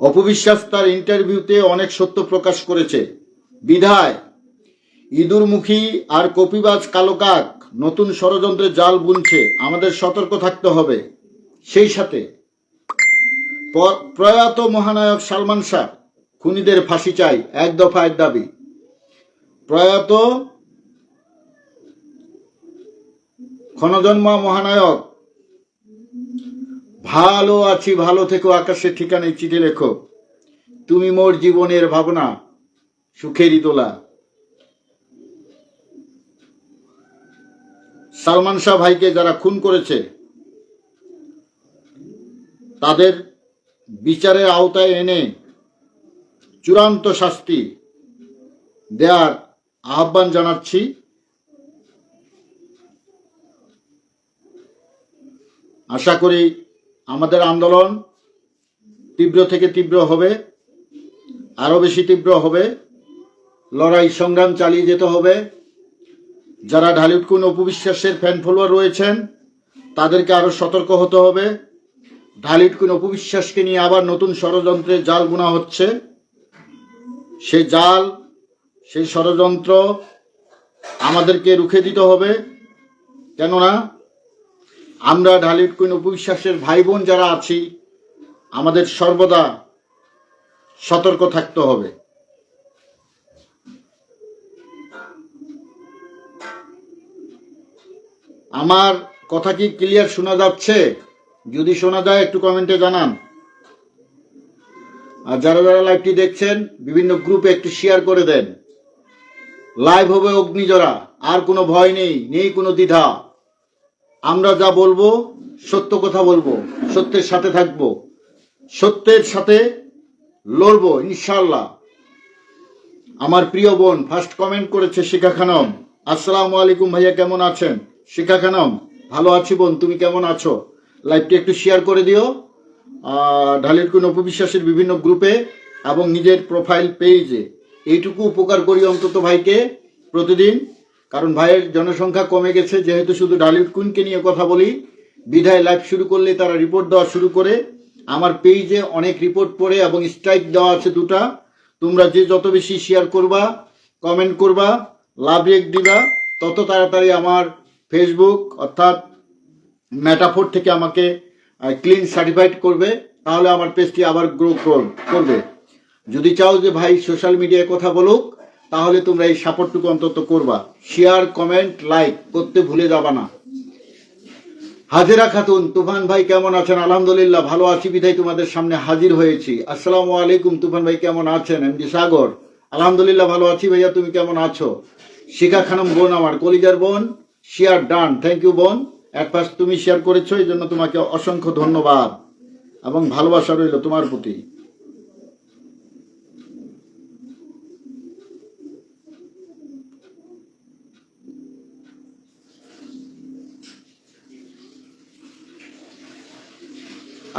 অপবিশ্বাস তার ইন্টারভিউতে অনেক সত্য প্রকাশ করেছে। বিধায়, ইঁদুরমুখী আর কপিবাজ কালোকাক নতুন ষড়যন্ত্রের জাল বুনছে, আমাদের সতর্ক থাকতে হবে। সেই সাথে প্রয়াত মহানায়ক সালমান শাহ, খুনিদের ফাঁসি চাই, এক দফায় দাবি। প্রয়াত ক্ষণজন্মা মহানায়ক ভালো আছি, ভালো থেকো, আকাশের ঠিকানায় চিঠি লেখো। তুমি মোর জীবনের ভাবনা, সুখেরই তোলা সালমান শাহ ভাইকে যারা খুন করেছে, তাদের বিচারের আওতায় এনে চূড়ান্ত শাস্তি দেওয়ার আহ্বান জানাচ্ছি। আশা করি আমাদের আন্দোলন তীব্র থেকে তীব্র হবে, আরও বেশি তীব্র হবে, লড়াই সংগ্রাম চালিয়ে যেতে হবে। যারা ঢালিউডকুন অপবিশ্বাসের ফ্যান ফলোয়ার রয়েছেন, তাদেরকে আরও সতর্ক হতে হবে। ঢালিউডকুন অপবিশ্বাসকে নিয়ে আবার নতুন ষড়যন্ত্রের জাল বোনা হচ্ছে। সেই জাল, সেই ষড়যন্ত্র আমাদেরকে রুখে দিতে হবে। কেননা আমরা ঢালিউড কুইন উপবিশ্বাসের ভাই বোন যারা আছি, আমাদের সর্বদা সতর্ক থাকতে হবে। আমার কথা কি ক্লিয়ার শোনা যাচ্ছে? যদি শোনা যায়, একটু কমেন্টে জানান। আর যারা যারা লাইভটি দেখছেন, বিভিন্ন গ্রুপে একটু শেয়ার করে দেন। লাইভ হবে অগ্নিজরা, আর কোনো ভয় নেই নেই কোনো দ্বিধা। আমরা যা বলব, সত্য কথা বলব, সত্যের সাথে থাকব, সত্যের সাথে লড়বো ইনশাল্লাহ আমার প্রিয় বোন ফার্স্ট কমেন্ট করেছে শিখা খানম। আসসালামু আলাইকুম ভাইয়া, কেমন আছেন? শিখা খানম, ভালো আছি বোন, তুমি কেমন আছো? লাইভটি একটু শেয়ার করে দিও। ঢালির কোন উপবিশ্বাসের বিভিন্ন গ্রুপে এবং নিজের প্রোফাইল পেজে এইটুকু উপকার করি অন্তত ভাইকে প্রতিদিন। কারণ ভাইয়ের জনসংখ্যা কমে গেছে, যেহেতু শুধু ডালিউড কুইনকে নিয়ে কথা বলি বিধায় লাইভ শুরু করলে তারা রিপোর্ট দেওয়া শুরু করে। আমার পেজে অনেক রিপোর্ট পড়ে এবং স্ট্রাইক দেওয়া আছে দুটা। তোমরা যে যত বেশি শেয়ার করবা কমেন্ট করবা, লাভ রেক দিবা, তত তাড়াতাড়ি আমার ফেসবুক অর্থাৎ মেটাফোর থেকে আমাকে ক্লিন সার্টিফাইড করবে, তাহলে আমার পেজটি আবার গ্রো করবে। যদি চাও যে ভাই সোশ্যাল মিডিয়ায় কথা বলুক তাহলে তোমরা এই সাপোর্টটুকু অন্তত করবা। শেয়ার কমেন্ট লাইক করতে ভুলে যাবা না। হাজেরা খাতুন, তুফান ভাই কেমন আছেন? আলহামদুলিল্লাহ, ভালো আছি। বিধায় তোমাদের সামনে হাজির হয়েছি। আসসালামু আলাইকুম, তুফান ভাই কেমন আছেন? এমডি সাগর। আলহামদুলিল্লাহ, ভালো আছি ভাইয়া, তুমি কেমন আছো? শিখা খানম বোন আমার, কলিজার বোন। শেয়ার ডান থ্যাংক ইউ বোন। পাশ তুমি শেয়ার করেছ, এই জন্য তোমাকে অসংখ্য ধন্যবাদ এবং ভালোবাসা রইল তোমার প্রতি।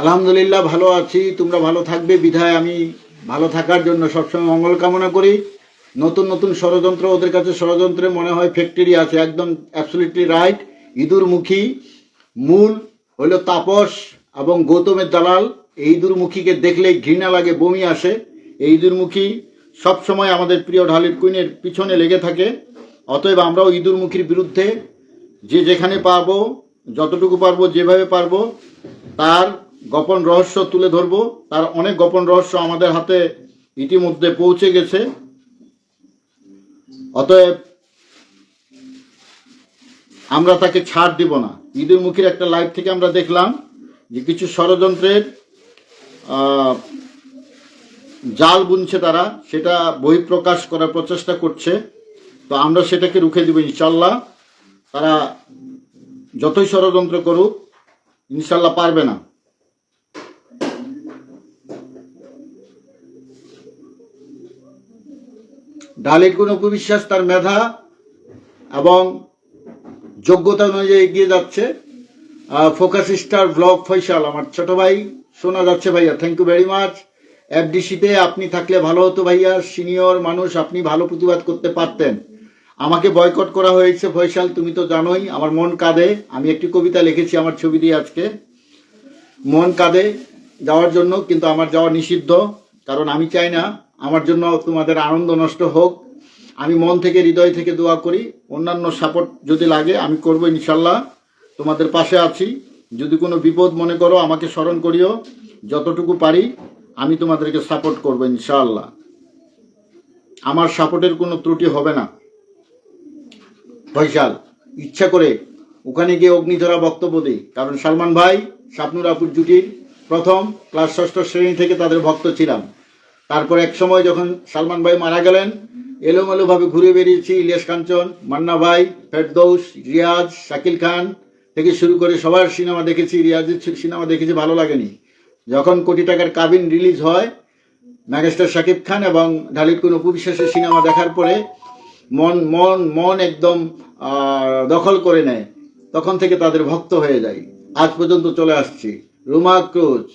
আলহামদুলিল্লাহ ভালো আছি, তোমরা ভালো থাকবে, বিধায় আমি ভালো থাকার জন্য সবসময় মঙ্গল কামনা করি। নতুন নতুন ষড়যন্ত্র ওদের কাছে, ষড়যন্ত্রে মনে হয় ফ্যাক্টরি আছে, একদম অ্যাবসলিটলি রাইট ইঁদুরমুখী, মূল হইল তাপস এবং গৌতমের দালাল। এই ইঁদুরমুখীকে দেখলেই ঘৃণা লাগে, বমি আসে। এই ইঁদুরমুখী সবসময় আমাদের প্রিয় ঢালির কুইনের পিছনে লেগে থাকে। অতএব আমরাও ইঁদুরমুখীর বিরুদ্ধে যে যেখানে পারব, যতটুকু পারব, যেভাবে পারব, তার গোপন রহস্য তুলে ধরবো। তার অনেক গোপন রহস্য আমাদের হাতে ইতিমধ্যে পৌঁছে গেছে। অতএব আমরা তাকে ছাড় দিব না। ঈদের মুখের একটা লাইভ থেকে আমরা দেখলাম যে কিছু ষড়যন্ত্রের জাল বুনছে তারা। সেটা বহিঃপ্রকাশ করার প্রচেষ্টা করছে। তো আমরা সেটাকে রুখে দিব ইনশাল্লাহ। তারা যতই ষড়যন্ত্র করুক, ইনশাল্লাহ পারবে না। ডালির কোনো উপবিশ্বাস তার মেধা এবং যোগ্যতা অনুযায়ী এগিয়ে যাচ্ছে। ফোকাস স্টার ব্লগ ফয়সাল, আমার ছোট ভাই। শোনা যাচ্ছে ভাইয়া থ্যাংক ইউ ভেরি মাচ এফডিসিতে আপনি থাকলে ভালো হতো ভাইয়া সিনিয়র মানুষ, আপনি ভালো প্রতিবাদ করতে পারতেন। আমাকে বয়কট করা হয়েছে ফয়সাল, তুমি তো জানোই, আমার মন কাঁদে। আমি একটি কবিতা লিখেছি আমার ছবি দিয়ে আজকে। মন কাঁদে যাওয়ার জন্য, কিন্তু আমার যাওয়া নিষিদ্ধ, কারণ আমি চাই না আমার জন্য তোমাদের আনন্দ নষ্ট হোক। আমি মন থেকে, হৃদয় থেকে দোয়া করি। অন্যান্য সাপোর্ট যদি লাগে, আমি করব ইনশাল্লাহ। তোমাদের পাশে আছি। যদি কোনো বিপদ মনে করো, আমাকে স্মরণ করিও। যতটুকু পারি, আমি তোমাদেরকে সাপোর্ট করব ইনশাল্লাহ। আমার সাপোর্টের কোনো ত্রুটি হবে না। ফয়সাল, ইচ্ছা করে ওখানে গিয়ে অগ্নিধরা বক্তব্য দিই। কারণ সালমান ভাই স্বপ্নুর আপুর জুটির প্রথম, ক্লাস ষষ্ঠ শ্রেণি থেকে তাদের ভক্ত ছিলাম। তারপর এক সময় যখন সালমান ভাই মারা গেলেন, এলোমেলোভাবে ঘুরে বেরিয়েছি ইলিয়াস কাঞ্চন মান্না ভাই, ফেরদৌস, রিয়াজ, শাকিল খান থেকে শুরু করে সবার সিনেমা দেখেছি, রিয়াজের সিনেমা দেখেছি, ভালো লাগেনি। যখন কোটি টাকার কাবিন রিলিজ হয় ম্যাগেস্টার শাকিব খান এবং ঢালির কোন উপবিশ্বাসের সিনেমা দেখার পরে মন মন মন একদম দখল করে নেয়। তখন থেকে তাদের ভক্ত হয়ে যায় আজ পর্যন্ত চলে আসছি। রুমা ক্রুজ।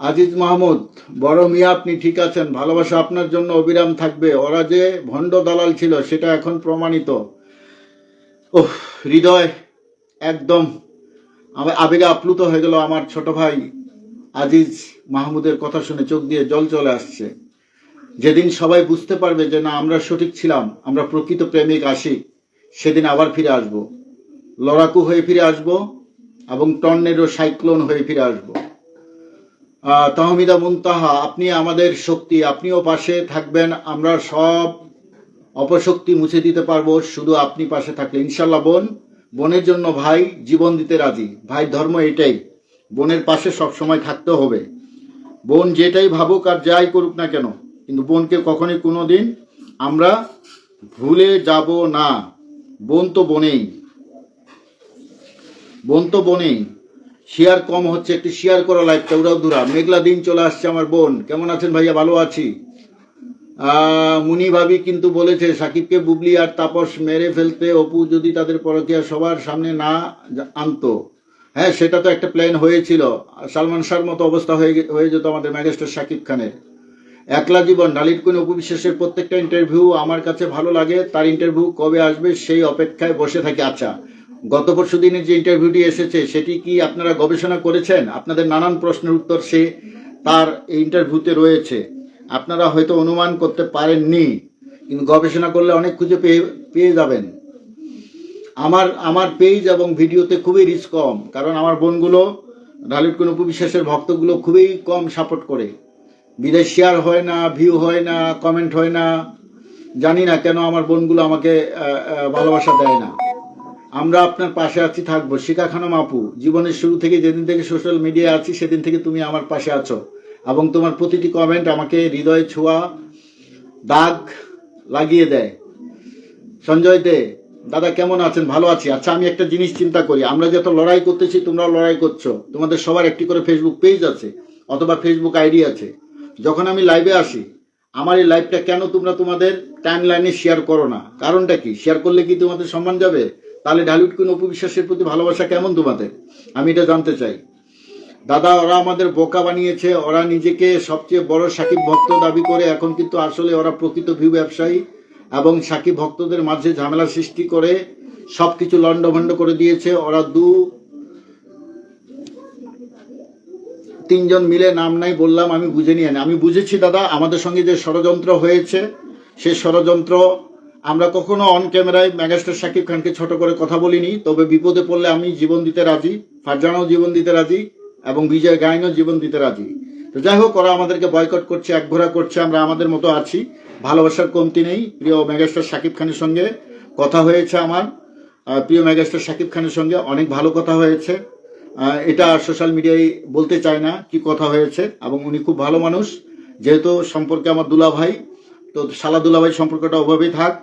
আজিজ মাহমুদ, বড় মিয়া আপনি ঠিক আছেন, ভালোবাসা আপনার জন্য অবিরাম থাকবে। ওরা যে ভণ্ড দালাল ছিল, সেটা এখন প্রমাণিত। ওহ হৃদয় একদম আবেগে আপ্লুত হয়ে গেল আমার ছোট ভাই আজিজ মাহমুদের কথা শুনে, চোখ দিয়ে জল চলে আসছে। যেদিন সবাই বুঝতে পারবে যে না, আমরা সঠিক ছিলাম, আমরা প্রকৃত প্রেমিক আসি সেদিন আবার ফিরে আসব। লড়াকু হয়ে ফিরে আসব এবং টর্নেডো সাইক্লোন হয়ে ফিরে আসব। তাহমিদা মুনতাহা আপনি আমাদের শক্তি, আপনিও পাশে থাকবেন, আমরা সব অপশক্তি মুছে দিতে পারব, শুধু আপনি পাশে থাকলে। ইনশাল্লাহ বোন, বোনের জন্য ভাই জীবন দিতে রাজি। ভাই ধর্ম এটাই, বোনের পাশে সব সময় থাকতে হবে। বোন যেটাই ভাবুক আর যাই করুক না কেন, কিন্তু বোনকে কখনই কোনো দিন আমরা ভুলে যাব না। বোন তো বোনেই। বোন তো বোনেই। শেয়ার কম হচ্ছে, একটু শেয়ার করো লাইভটা উড়াও ধুরা মেঘলা দিন চলে আসছে আমার বোন। কেমন আছেন ভাইয়া? ভালো আছি। মুনি ভাবি কিন্তু বলেছে, সাকিবকে বুবলি আর তাপস মেরে ফেলতে অপু যদি তাদের পরকিয়া সবার সামনে না আনতো। হ্যাঁ সেটা তো একটা প্ল্যান হয়েছিল। সালমান শাহর মতো অবস্থা হয়ে হয়ে যেত আমাদের ম্যাগেস্টার সাকিব খানের। একলা জীবন ডালিট কোন উপবিশ্বাসের প্রত্যেকটা ইন্টারভিউ আমার কাছে ভালো লাগে। তার ইন্টারভিউ কবে আসবে সেই অপেক্ষায় বসে থাকি। আচ্ছা গত পরশু দিনের যে ইন্টারভিউটি এসেছে, সেটি কি আপনারা গবেষণা করেছেন? আপনাদের নানান প্রশ্নের উত্তর সে তার এই ইন্টারভিউতে রয়েছে। আপনারা হয়তো অনুমান করতে পারেননি, কিন্তু গবেষণা করলে অনেক খুঁজে পেয়ে পেয়ে যাবেন। আমার আমার পেজ এবং ভিডিওতে খুবই রিচ কম, কারণ আমার বোনগুলো ডালিট কোন উপবিশ্বাসের ভক্তগুলো খুবই কম সাপোর্ট করে। বিদেশ শেয়ার হয় না ভিউ হয় না কমেন্ট হয় না। জানি না কেন আমার বোনগুলো আমাকে ভালোবাসা দেয় না। আমরা আপনার পাশে আছি, থাকব। শিখা খানম আপু জীবনের শুরু থেকে যেদিন থেকে সোশ্যাল মিডিয়ায় আছি, সেদিন থেকে তুমি আমার পাশে আছো। এবং তোমার প্রতিটি কমেন্ট আমাকে হৃদয় ছোঁয়া, দাগ লাগিয়ে দেয়। সঞ্জয় দে, দাদা কেমন আছেন? ভালো আছি। আচ্ছা আমি একটা জিনিস চিন্তা করি। আমরা যত লড়াই করতেছি তোমরা লড়াই করছ। তোমাদের সবার একটি করে ফেসবুক পেজ আছে, অথবা ফেসবুক আইডি আছে। যখন আমি লাইভে আসি, আমার এই লাইভটা কেন তোমরা তোমাদের টাইম লাইনে শেয়ার করো না? কারণটা কি? শেয়ার করলে কি তোমাদের সম্মান যাবে? তাহলে ঢালিউড কোন উপবিশ্বাসের প্রতি ভালোবাসা কেমন তোমাদের? আমি এটা জানতে চাই। দাদা, ওরা আমাদের বোকা বানিয়েছে। ওরা নিজেকে সবচেয়ে বড় সাকিব ভক্ত দাবি করে। এখন কিন্তু আসলে ওরা প্রকৃত ভিউ ব্যবসায়ী এবং সাকিব ভক্তদের মাঝে ঝামেলা সৃষ্টি করে সব সবকিছু লন্ডভন্ড করে দিয়েছে। ওরা দু, তিনজন মিলে নাম নাই বললাম, আমি বুঝে নিয়ে আমি বুঝেছি দাদা, আমাদের সঙ্গে যে ষড়যন্ত্র হয়েছে সেই ষড়যন্ত্র আমরা কখনো অন ক্যামেরায় ম্যাগাস্টার শাকিব খানকে ছোট করে কথা বলিনি, তবে বিপদে পড়লে আমি জীবন দিতে রাজি, ফারজানাও জীবন দিতে রাজি, এবং বিজয় গায়নও জীবন দিতে রাজি। তো যাই হোক, ওরা আমাদেরকে বয়কট করছে একঘোরা করছে, আমরা আমাদের মতো আছি, ভালোবাসার কমতি নেই, প্রিয় মেগাস্টার শাকিব খানের সঙ্গে কথা হয়েছে আমার। প্রিয় মেগাস্টার শাকিব খানের সঙ্গে অনেক ভালো কথা হয়েছে। এটা সোশ্যাল মিডিয়ায় বলতে চায় না কি কথা হয়েছে, এবং উনি খুব ভালো মানুষ। যেহেতু সম্পর্কে আমার দুলাভাই, তো শালা দুলা ভাই সম্পর্কটা ওভাবেই থাক।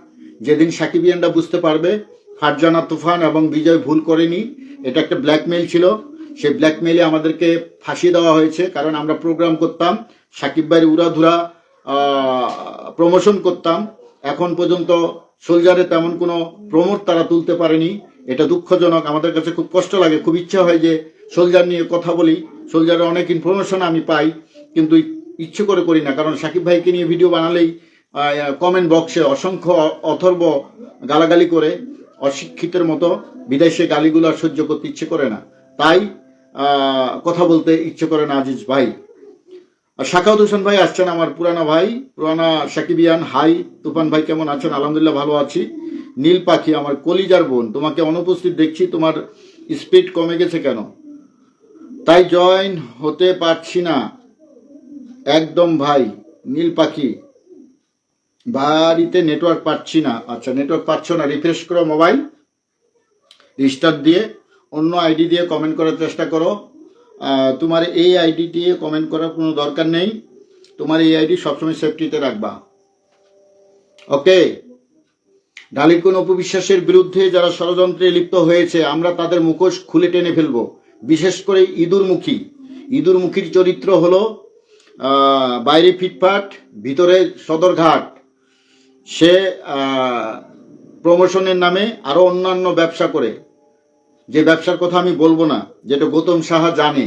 যেদিন সাকিবিয়ানরা বুঝতে পারবে ফারজানা তুফান এবং বিজয় ভুল করেনি, এটা একটা ব্ল্যাকমেইল ছিল। সেই ব্ল্যাকমেইলে আমাদেরকে ফাঁসি দেওয়া হয়েছে, কারণ আমরা প্রোগ্রাম করতাম, সাকিব ভাইয়ের উড়াধুরা প্রমোশন করতাম। এখন পর্যন্ত সোলজারে তেমন কোনো প্রমোট তারা তুলতে পারেনি। এটা দুঃখজনক। আমাদের কাছে খুব কষ্ট লাগে, খুব ইচ্ছা হয় যে সোলজার নিয়ে কথা বলি। সোলজারের অনেক ইনফরমেশন আমি পাই, কিন্তু ইচ্ছে করে করি না, কারণ সাকিব ভাইকে নিয়ে ভিডিও বানালেই কমেন্ট বক্সে অসংখ্য অথর্ব গালাগালি করে অশিক্ষিতের মতো বিদেশে গালিগুলো সহ্য করতে ইচ্ছে করে না। তাই কথা বলতে ইচ্ছে করে না আজিজ ভাই। আর শাখাউদ হোসেন ভাই আসছেন আমার পুরানা ভাই, পুরানা সাকিবিয়ান। হাই তুফান ভাই কেমন আছেন? আলহামদুলিল্লাহ ভালো আছি। নীল পাখি, আমার কলিজার বোন। তোমাকে অনুপস্থিত দেখছি, তোমার স্পিড কমে গেছে কেন? তাই জয়েন হতে পারছি না। একদম ভাই, নীল পাখি। বাড়িতে নেটওয়ার্ক পাচ্ছি না। আচ্ছা নেটওয়ার্ক পাচ্ছ না রিফ্রেশ করো মোবাইল রিস্টার্ট দিয়ে, অন্য আইডি দিয়ে কমেন্ট করার চেষ্টা করো। তোমার এই আইডি দিয়ে কমেন্ট করার কোনো দরকার নেই। তোমার এই আইডি সবসময় সেফটিতে রাখবা। ওকে ডালির কোন অপবিশ্বাসের বিরুদ্ধে যারা ষড়যন্ত্রে লিপ্ত হয়েছে, আমরা তাদের মুখোশ খুলে টেনে ফেলব। বিশেষ করে ইঁদুরমুখী ইঁদুরমুখীর চরিত্র হলো বাইরে ফিটফাট, ভিতরে সদরঘাট। সে প্রমোশনের নামে আরও অন্যান্য ব্যবসা করে। যে ব্যবসার কথা আমি বলব না, যেটা গৌতম সাহা জানে।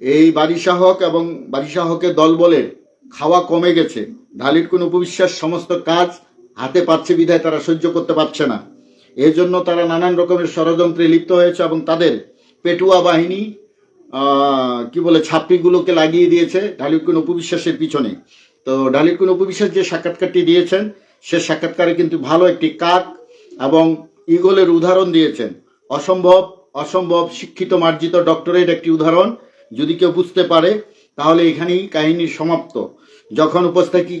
এই বারিশা হক এবং বারিশা হকের দলবলের খাওয়া কমে গেছে। ঢালির কোন উপবিশ্বাস সমস্ত কাজ হাতে পাচ্ছে বিধায় তারা সহ্য করতে পারছে না। এই জন্য তারা নানান রকমের ষড়যন্ত্রে লিপ্ত হয়েছে এবং তাদের পেটুয়া বাহিনী কি বলে, ছাত্রীগুলোকে লাগিয়ে দিয়েছে ঢালির কোন উপবিশ্বাসের পিছনে। তো ডালিকুন কোন উপবিশ্বাস যে সাক্ষাৎকারটি দিয়েছেন, সে সাক্ষাৎকারে কিন্তু ভালো একটি কাক এবং ইগলের উদাহরণ দিয়েছেন। অসম্ভব অসম্ভব শিক্ষিত মার্জিত ডক্টরেট একটি উদাহরণ। যদি কেউ বুঝতে পারে, তাহলে এখানেই কাহিনী সমাপ্ত। যখন উপস্থিতি